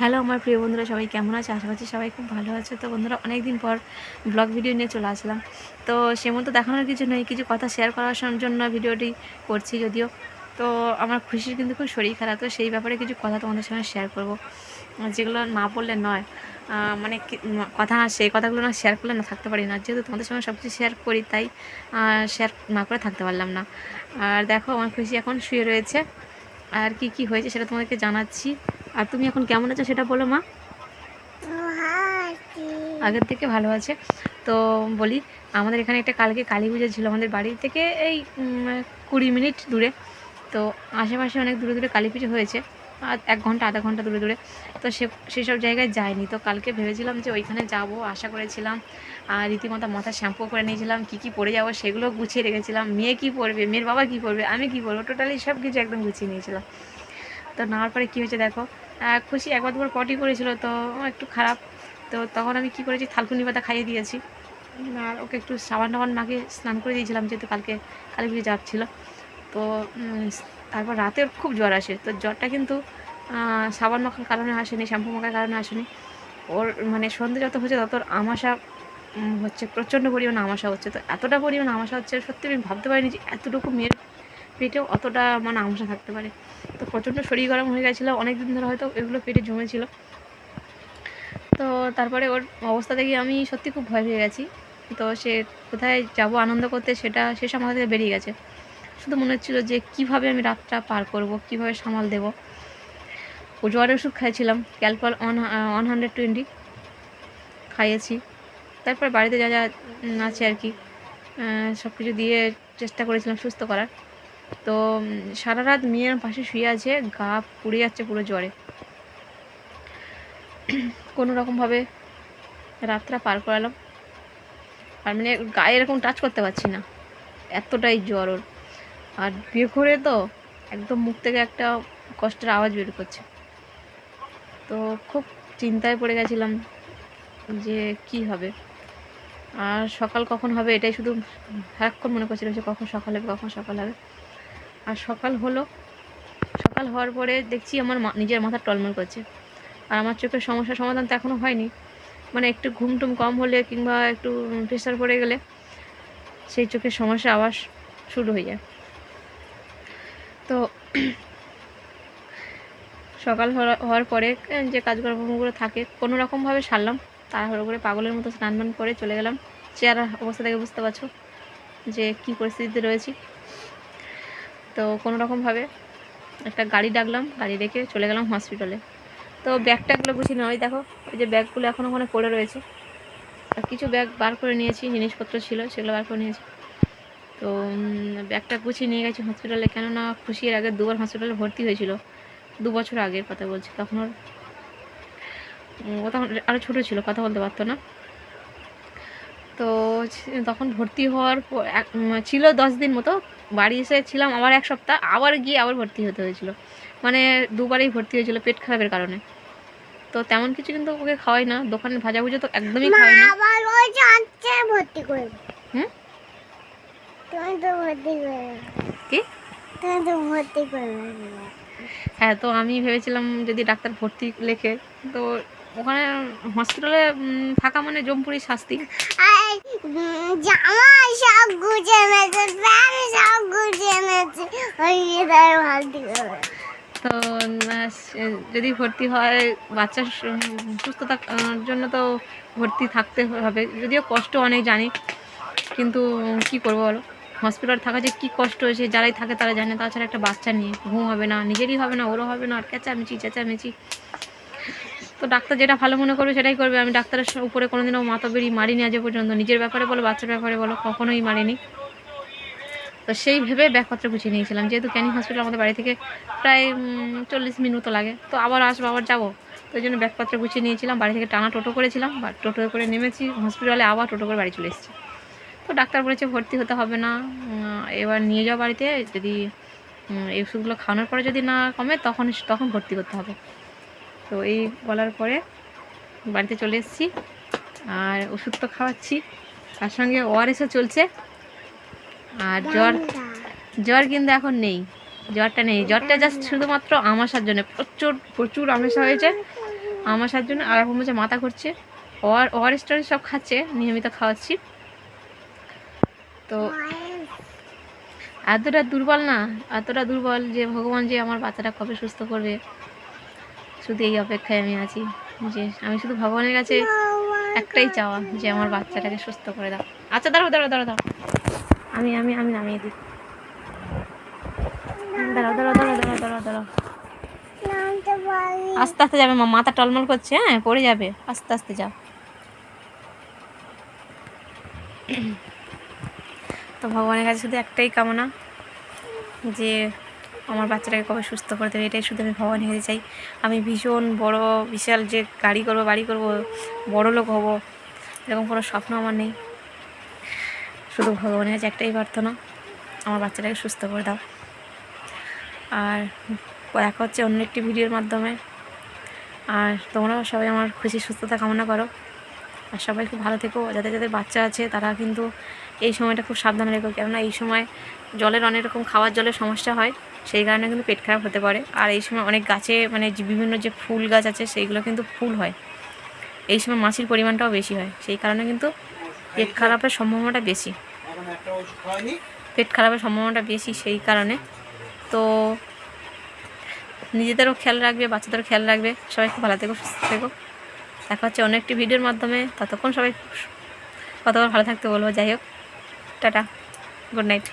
Hello আমার প্রিয় বন্ধুরা, সবাই কেমন আছে? আশা করছি সবাই খুব ভালো আছে। তো বন্ধুরা অনেক দিন পর ব্লগ ভিডিও নিয়ে চলে আসলাম। তো সে মতো দেখানোর কিছু নেই, কিছু কথা শেয়ার করার জন্য ভিডিওটি করছি যদিও। তো আমার খুশির কিন্তু খুব শরীর খারাপ, তো সেই ব্যাপারে কিছু কথা তোমাদের সঙ্গে শেয়ার করব। যেগুলো না বললে নয় মানে কথা না সেই কথাগুলো না শেয়ার করলে না থাকতে পারি না। যেহেতু তোমাদের সঙ্গে সব কিছু শেয়ার করি, তাই শেয়ার না করে থাকতে পারলাম না। আর দেখো, আমার খুশি এখন শুয়ে রয়েছে। আর কি কি হয়েছে সেটা তোমাদেরকে জানাচ্ছি। আর তুমি এখন কেমন আছো সেটা বলো মা? আগের থেকে ভালো আছে। তো বলি আমাদের এখানে একটা কালকে কালী পুজো ছিল আমাদের বাড়ি থেকে এই কুড়ি মিনিট দূরে। তো আশেপাশে অনেক দূরে দূরে কালী পুজো হয়েছে। আর এক ঘণ্টা আধা ঘণ্টা দূরে দূরে। তো সে সেসব জায়গায় যায়নি তো কালকে ভেবেছিলাম যে ওইখানে যাব আশা করেছিলাম। আর রীতিমতো মাথা শ্যাম্পু করে নিয়েছিলাম কী কী পরে যাব সেগুলো গুছিয়ে রেখেছিলাম। মেয়ে কী পরবে মেয়ের বাবা কী পরবে আমি কী পরবো টোটালি সব কিছু একদম গুছিয়ে নিয়েছিলাম। তো নেওয়ার পরে কী হয়েছে দেখো? খুশি একবার দুবার পটি করেছিল তো একটু খারাপ। তো তখন আমি কি করেছি? থালকুনি পাতা খাইয়ে দিয়েছি। আর ওকে একটু সাবান টাবান মাকে স্নান করে দিয়েছিলাম, যেহেতু কালকে কালী পুজো যাচ্ছিল তো তারপর রাতে খুব জ্বর আসে। তো জ্বরটা কিন্তু সাবান মাখার কারণে আসেনি, শ্যাম্পু মাখার কারণে আসেনি। ওর মানে সন্ধে যত হচ্ছে, তত আমাশা হচ্ছে, প্রচণ্ড পরিমাণে আমাশা হচ্ছে। তো এতটা পরিমাণে আমাশা হচ্ছে, সত্যি আমি ভাবতে পারিনি যে এতটুকু মেয়ের পেটেও অতটা মানে আমাশা থাকতে পারে। তো প্রচণ্ড শরীর গরম হয়ে গেছিল। অনেক দিন ধরে হয়তো এগুলো পেটে জমেছিল। তো তারপরে ওর অবস্থা দেখে আমি সত্যি খুব ভয় পেয়ে গেছি। তো সে কোথায় যাব আনন্দ করতে সেটা, সে আমার থেকে বেরিয়ে গেছে। শুধু মনে হচ্ছিল যে কীভাবে আমি রাতটা পার করব, কীভাবে সামাল দেব। ও জ্বরের ওষুধ খাইছিলাম, ক্যালকল ওয়ান ওয়ান হান্ড্রেড টোয়েন্টি খাইয়েছি। তারপর বাড়িতে যা যা আছে আর কি সব কিছু দিয়ে চেষ্টা করেছিলাম সুস্থ করার। তো সারা রাত মেয়ের পাশে শুয়ে আছে, গা পুড়ে যাচ্ছে পুরো জ্বরে। কোনো রকমভাবে রাতটা পার করালাম। আর মানে গায়ে এরকম টাচ করতে পারছি না। এতটাই জ্বর ওর। আর বিয়ে করে তো একদম মুখ থেকে একটা কষ্টের আওয়াজ বের করছে। তো খুব চিন্তায় পড়ে গেছিলাম যে কি হবে। আর সকাল কখন হবে এটাই শুধু সারাক্ষণ মনে করছিলাম যে কখন সকাল হবে, কখন সকাল হবে। আর সকাল হলো। সকাল হওয়ার পরে দেখছি আমার নিজের মাথা টলমল করছে। আর আমার চোখের সমস্যার সমাধান তো এখনও হয়নি। মানে একটু ঘুম টুম কম হলে কিংবা একটু প্রেশার পড়ে গেলে সেই চোখের সমস্যা আবার শুরু হয়ে যায়। তো সকাল হওয়া- হওয়ার পরে যে কাজকর্মগুলো থাকে, কোনো রকমভাবে সারলাম। তাড়াহুড়ো করে পাগলের মতো স্নান করে চলে গেলাম। চেয়ার অবস্থা থেকে বুঝতে পারছ যে কী পরিস্থিতিতে রয়েছি। তো কোনো রকমভাবে একটা গাড়ি ডাকলাম, গাড়ি রেখে চলে গেলাম হসপিটালে তো ব্যাগটাগুলো গুছিয়ে নেওয়া দেখো, ওই যে ব্যাগগুলো এখন ওখানে পড়ে রয়েছে। আর কিছু ব্যাগ বার করে নিয়েছি, জিনিসপত্র ছিল সেগুলো বার করে নিয়েছি। তো ব্যাগটা গুছিয়ে নিয়ে গেছি হসপিটালে কেননা খুশি এর আগে দুবার হসপিটালে ভর্তি হয়েছিল। দু বছর আগের কথা বলছি, তখন ওর ও তখন আরও ছোটো ছিল, কথা বলতে পারতো না। তো তখন ভর্তি হওয়ার পর ছিল দশ দিন মতো বাড়ি এসে ছিলাম আবার এক সপ্তাহ আবার গিয়ে আবার ভর্তি হতে হয়েছিল। মানে দুবারই ভর্তি হয়েছিল পেট খারাপের কারণে। তো তেমন কিছু কিন্তু ওকে খাওয়াই না দোকানে ভাজা ভুজো তো একদমই খাওয়াই না। আবার ওই যাচ্ছে ভর্তি করে হুম? তুমি তো ভর্তি করে কি? তুমি তো ভর্তি করে হ্যাঁ তো আমি ভেবেছিলাম যদি ডাক্তার ভর্তি লেখে তো ওখানে হসপিটালে থাকা মানে জমপুরি শাস্তি। জামা সব প্যান্ট সব ওই তো যদি ভর্তি হয়, বাচ্চার সুস্থতার জন্য তো ভর্তি থাকতে হবে। যদিও কষ্ট অনেক জানি, কিন্তু কি করব বলো? হসপিটাল থাকা যে কী কষ্ট হয়েছে যারাই থাকে তারা জানে, তাছাড়া একটা বাচ্চা নিয়ে, ঘুম হবে না, নিজেরই হবে না, ওরও হবে না, আর চেঁচামেচি চেঁচামেচি তো ডাক্তার যেটা ভালো মনে করবে সেটাই করবে। আমি ডাক্তারের উপরে কোনোদিনও মাতাবেরি মারিনি আজ পর্যন্ত। নিজের ব্যাপারে বলো, বাচ্চার ব্যাপারে বলো, কখনোই মারিনি। তো সেই ভেবে ব্যাগপত্র গুছিয়ে নিয়েছিলাম। যেহেতু ক্যানিং হসপিটাল আমাদের বাড়ি থেকে প্রায় চল্লিশ মিনিট লাগে। তো আবার আসব, আবার যাব। তো ওই জন্য ব্যাগপত্র গুছিয়ে নিয়েছিলাম। বাড়ি থেকে টানা টোটো করেছিলাম। বা টোটো করে নেমেছি। হসপিটালে আবার টোটো করে বাড়ি চলে এসেছি। তো ডাক্তার বলেছে ভর্তি হতে হবে না। এবার নিয়ে যাওয়া বাড়িতে। যদি এই ওষুধগুলো খাওয়ানোর পরে যদি না কমে, তখন তখন ভর্তি করতে হবে। তো এই বলার পরে বাড়িতে চলে এসেছি আর ওষুধ তো খাওয়াচ্ছি। তার সঙ্গে ওআরএসও চলছে। আর জ্বর জ্বর কিন্তু এখন নেই, জ্বরটা নেই। জ্বরটা জাস্ট শুধুমাত্র আমাশার জন্য। প্রচুর প্রচুর আমাশা হয়েছে। আমাশার জন্য আর এখন বলছে মাথা করছে ওয়ার ওয়ার স্টোরি সব খাচ্ছে, নিয়মিত খাওয়াচ্ছি। তো এতটা দুর্বল না, এতটা দুর্বল যে ভগবান যে আমার বাচ্চাটা কবে সুস্থ করবে। শুধু এই অপেক্ষায় আমি আছি যে আমি শুধু ভগবানের কাছে একটাই চাওয়া যে আমার বাচ্চাটাকে সুস্থ করে দাও। আচ্ছা দাঁড়াও দাঁড়াও দাঁড়াও দাঁড়াও। আমি আমি আমি নামিয়ে দিই। দাঁড়াও দাঁড়াও দাঁড়াও দাঁড়াও দাঁড়াও দাঁড়াও। আস্তে আস্তে যাবে মা মাথা টলমল করছে হ্যাঁ পড়ে যাবে। আস্তে আস্তে যাও। তো ভগবানের কাছে শুধু একটাই কামনা যে আমার বাচ্চাটাকে কবে সুস্থ করে দেবে, এটাই শুধু আমি ভগবানের কাছে চাই। আমি ভীষণ বড়, বিশাল যে গাড়ি করব, বাড়ি করব, বড় লোক হব, এরকম কোনো স্বপ্ন আমার নেই। শুধু ভগবানের কাছে একটাই প্রার্থনা, আমার বাচ্চাটাকে সুস্থ করে দাও। আর দেখা হচ্ছে অন্য একটি ভিডিওর মাধ্যমে। আর তোমরাও সবাই আমার খুশি, সুস্থতা কামনা করো। আর সবাই খুব ভালো থেকো। যাদের যাদের বাচ্চা আছে, তারা কিন্তু এই সময়টা খুব সাবধানে রেখো। কেননা এই সময় জলের অনেক রকম খাওয়ার জলের সমস্যা হয়, সেই কারণে কিন্তু পেট খারাপ হতে পারে। আর এই সময় অনেক গাছে মানে বিভিন্ন যে ফুল গাছ আছে, সেইগুলো কিন্তু ফুল হয়। এই সময় মাছির পরিমাণটাও বেশি হয়, সেই কারণে কিন্তু পেট খারাপের সম্ভাবনাটা বেশি। পেট খারাপের সম্ভাবনাটা বেশি সেই কারণে। তো নিজেদেরও খেয়াল রাখবে, বাচ্চাদেরও খেয়াল রাখবে। সবাই খুব ভালো থেকো, সুস্থ থেকো। দেখা হচ্ছে অন্য একটি ভিডিওর মাধ্যমে। ততক্ষণ সবাই কতবার ভালো থাকতে বলব, যাই হোক। Tata, good night.